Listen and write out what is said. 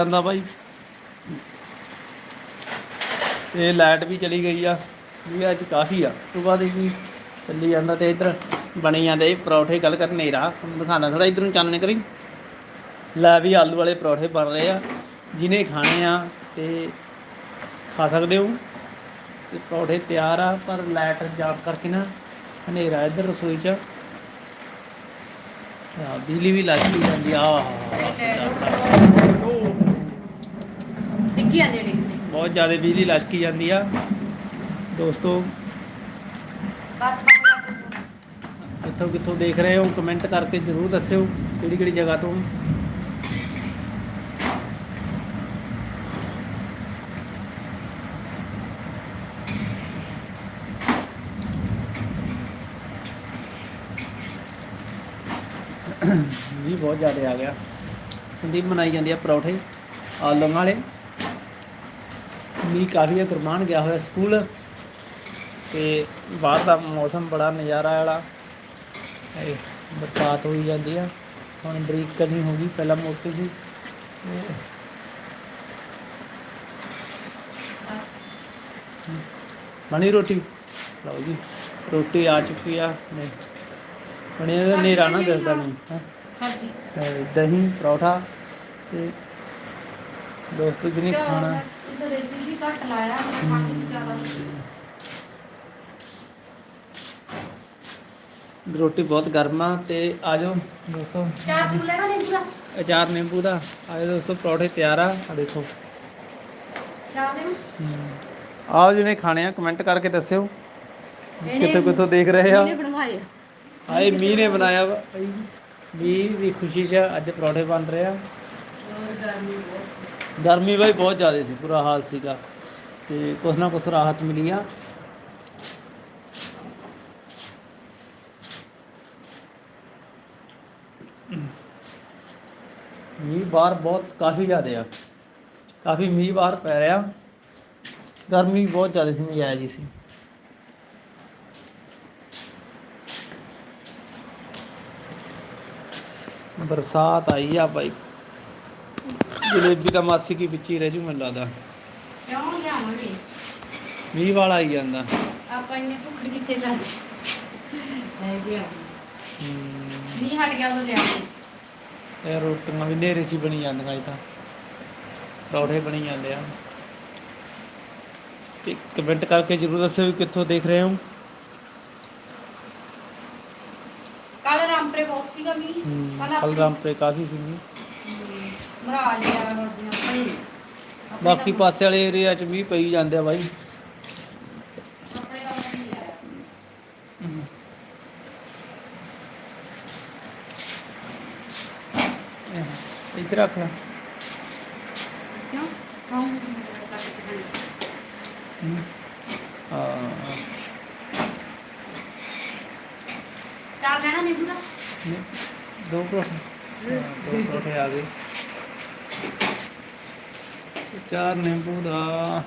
ਜਾਂਦਾ ਭਾਈ ਤੇ ਲਾਈਟ ਵੀ ਚਲੀ ਗਈ ਆ। ਵੀ ਅੱਜ ਕਾਫੀ ਆ। ਤੋਂ ਬਾਅਦ ਵੀ ਚੱਲੀ ਜਾਂਦਾ ਤੇ ਇੱਧਰ ਬਣੀ ਜਾਂਦੇ ਪਰੌਠੇ ਗੱਲ ਕਰ ਨੇਰਾ ਤੁਹਾਨੂੰ ਦਿਖਾਣਾ ਥੋੜਾ ਇੱਧਰ ਨੂੰ ਚਾਨਣੇ ਕਰੀ। ਲੈ ਵੀ ਆਲੂ ਵਾਲੇ ਪਰੌਠੇ ਬਣ ਰਹੇ ਆ। ਜਿਹਨੇ ਖਾਣੇ ਆ ਤੇ ਖਾ ਸਕਦੇ ਹੋ। ਤੇ ਪਰੌਠੇ ਤਿਆਰ ਆ, ਪਰ ਲਾਈਟ ਜਾਪ ਕਰਕੇ ਨਾ ਹਨੇਰਾ ਇੱਧਰ ਰਸੋਈ 'ਚ। ਆ ਬਿਜਲੀ ਵੀ ਲੱਗ ਜਾਂਦੀ ਆ। ਬਹੁਤ ਜ਼ਿਆਦਾ ਬਿਜਲੀ ਲਸ਼ਕੀ ਜਾਂਦੀ ਆ। ਦੋਸਤੋ ਬਸ ਬੰਦ ਕਰ ਦਿਓ। ਕਿੱਥੋਂ ਕਿੱਥੋਂ ਦੇਖ ਰਹੇ ਹੋ ਕਮੈਂਟ ਕਰਕੇ ਜ਼ਰੂਰ ਦੱਸਿਓ ਕਿਹੜੀ ਕਿਹੜੀ ਜਗ੍ਹਾ ਤੋਂ। ਵੀ ਬਹੁਤ ਜ਼ਿਆਦਾ ਆ ਗਿਆ। ਸੰਦੀਪ ਬਣਾਈ ਜਾਂਦੀ ਆ ਪਰੌਠੇ ਆਲੂਆਂ ਵਾਲੇ। ਮੀਂਹ ਕਾਫੀ ਆ ਗੁਰਮਾਨ ਗਿਆ ਹੋਇਆ ਸਕੂਲ ਤੇ ਬਾਹਰ ਦਾ ਮੌਸਮ ਬੜਾ ਨਜ਼ਾਰਾ ਵਾਲਾ। ਇਹ ਬਰਸਾਤ ਹੋਈ ਜਾਂਦੀ ਆ। ਹੁਣ ਬਰੀਕ ਕਰਨੀ ਹੋ ਗਈ ਪਹਿਲਾਂ ਮੋਟੀ ਸੀ। ਤੇ ਬਣੀ ਰੋਟੀ। ਲਓ ਜੀ ਰੋਟੀ ਆ ਚੁੱਕੀ ਆ। ਨਹੀਂ ਬਣੀ ਨੇਰਾ ਨਾ ਦਿਸਦਾ ਨਹੀਂ। ਹੈਂ। ਸਬਜ਼ੀ। ਦਹੀਂ ਪਰੌਠਾ ਤੇ ਦੋਸਤੋ ਜਿਹਨੇ ਖਾਣਾ ਇਧਰ ਰੇਸੀ ਸੀ ਘੱਟ ਲਾਇਆ ਮੈਂ ਖਾਣੀ। ਜ਼ਿਆਦਾ ਰੋਟੀ ਬਹੁਤ ਗਰਮ ਆ ਤੇ ਆ ਜਾਓ। ਦੋਸਤੋ। ਚਾਰ ਚੂ ਲੈਣਾ ਨਹੀਂ ਪੂਰਾ ਅਚਾਰ ਨਿੰਬੂ ਦਾ। ਆ ਜਾਓ ਦੋਸਤੋ ਪਰੌਠੇ ਤਿਆਰ ਆ। ਆ ਦੇਖੋ। ਚਾਰ ਲੈਣਾ ਆਓ ਜਿਹਨੇ ਖਾਣੇ ਆ ਕਮੈਂਟ ਕਰਕੇ ਦੱਸਿਓ। ਕਿੱਥੋਂ ਕਿੱਥੋਂ ਦੇਖ ਰਹੇ ਆ। ਇਹਨੇ ਬਣਵਾਏ ਆ। ਆਏ ਮੀਂਹ ਨੇ ਬਣਾਇਆ ਵਾ। ਮੀਂਹ ਦੀ ਖੁਸ਼ੀ 'ਚ ਅੱਜ ਪਰੌਠੇ ਬਣ ਰਹੇ ਆ। ਗਰਮੀ ਬਾਈ ਬਹੁਤ ਜ਼ਿਆਦਾ ਸੀ, ਬੁਰਾ ਹਾਲ ਸੀਗਾ। ਤੇ ਕੁਛ ਨਾ ਕੁਛ ਰਾਹਤ ਮਿਲੀ ਆ। ਮੀਂਹ ਬਾਹਰ ਬਹੁਤ ਕਾਫੀ ਜ਼ਿਆਦਾ ਆ। ਕਾਫੀ ਮੀਂਹ ਬਾਹਰ ਪੈ ਰਿਹਾ। ਗਰਮੀ ਬਹੁਤ ਜ਼ਿਆਦਾ ਸੀ, ਨਜਾਇਜ਼ ਜੀ ਸੀ। ਬਰਸਾਤ ਆਈ ਆ ਬਾਈ। ਜਲੇਬੀ ਦਾ ਮਾਸੀ ਕੀ ਵਿੱਚ ਹੀ ਰਹਿ ਜੂ ਮੈਨੂੰ ਲੱਗਦਾ। ਕਿਉਂ ਲਿਆਵਾਂਗੇ ਮੀਂਹ ਵਾਲਾ ਆਈ ਜਾਂਦਾ। ਆਪਾਂ ਇੰਨੇ ਭੁੱਖੜ ਕਿੱਥੇ ਜਾਂਦੇ? ਹੈ ਗਿਆ। ਹਮ, ਨਹੀਂ ਹਟ ਗਿਆ ਉਦੋਂ ਲਿਆਵਾਂਗੇ ਇਹ ਰੋਟੀਆਂ ਵੀ ਨੇਰੇ 'ਚ ਹੀ ਬਣੀ ਜਾਂਦੀਆਂ ਇਹ ਤਾਂ। ਪਰੌਠੇ ਬਣੀ ਜਾਂਦੇ ਆ। ਤੇ ਕਮੈਂਟ ਕਰਕੇ ਜਰੂਰ ਦੱਸਿਓ ਵੀ ਕਿੱਥੋਂ ਦੇਖ ਰਹੇ ਹੋ। ਕੱਲ ਰਾਮਪਰੇ ਬਹੁਤ ਸੀਗਾ ਮੀਂਹ। ਕੱਲ ਕੱਲ ਰਾਮਪੁਰੇ ਕਾਫੀ ਸੀ ਮੀਂਹ। ਮਰਾ ਲਿਆ ਕਰਦੀਆਂ ਆਪਣੀ ਬਾਕੀ ਪਾਸੇ ਵਾਲੇ ਏਰੀਆ 'ਚ ਵੀ ਪਈ ਜਾਂਦੇ ਆ ਬਾਈ। ਆਪਣੇ ਦਾ ਨਹੀਂ ਇਹ ਇੱਧਰ ਰੱਖ ਲੈ। ਕਿਉਂ? ਹਾਂ। ਹਾਂ। ਚਾਰ ਲੈਣਾ ਨਿੰਬੂ ਦਾ? ਦੋ ਪਰੌਠੇ। ਹਾਂ, ਦੋ ਪਰੌਠੇ ਆ ਗਏ। ਤੇ ਚਾਰ ਨਿੰਬੂ ਦਾ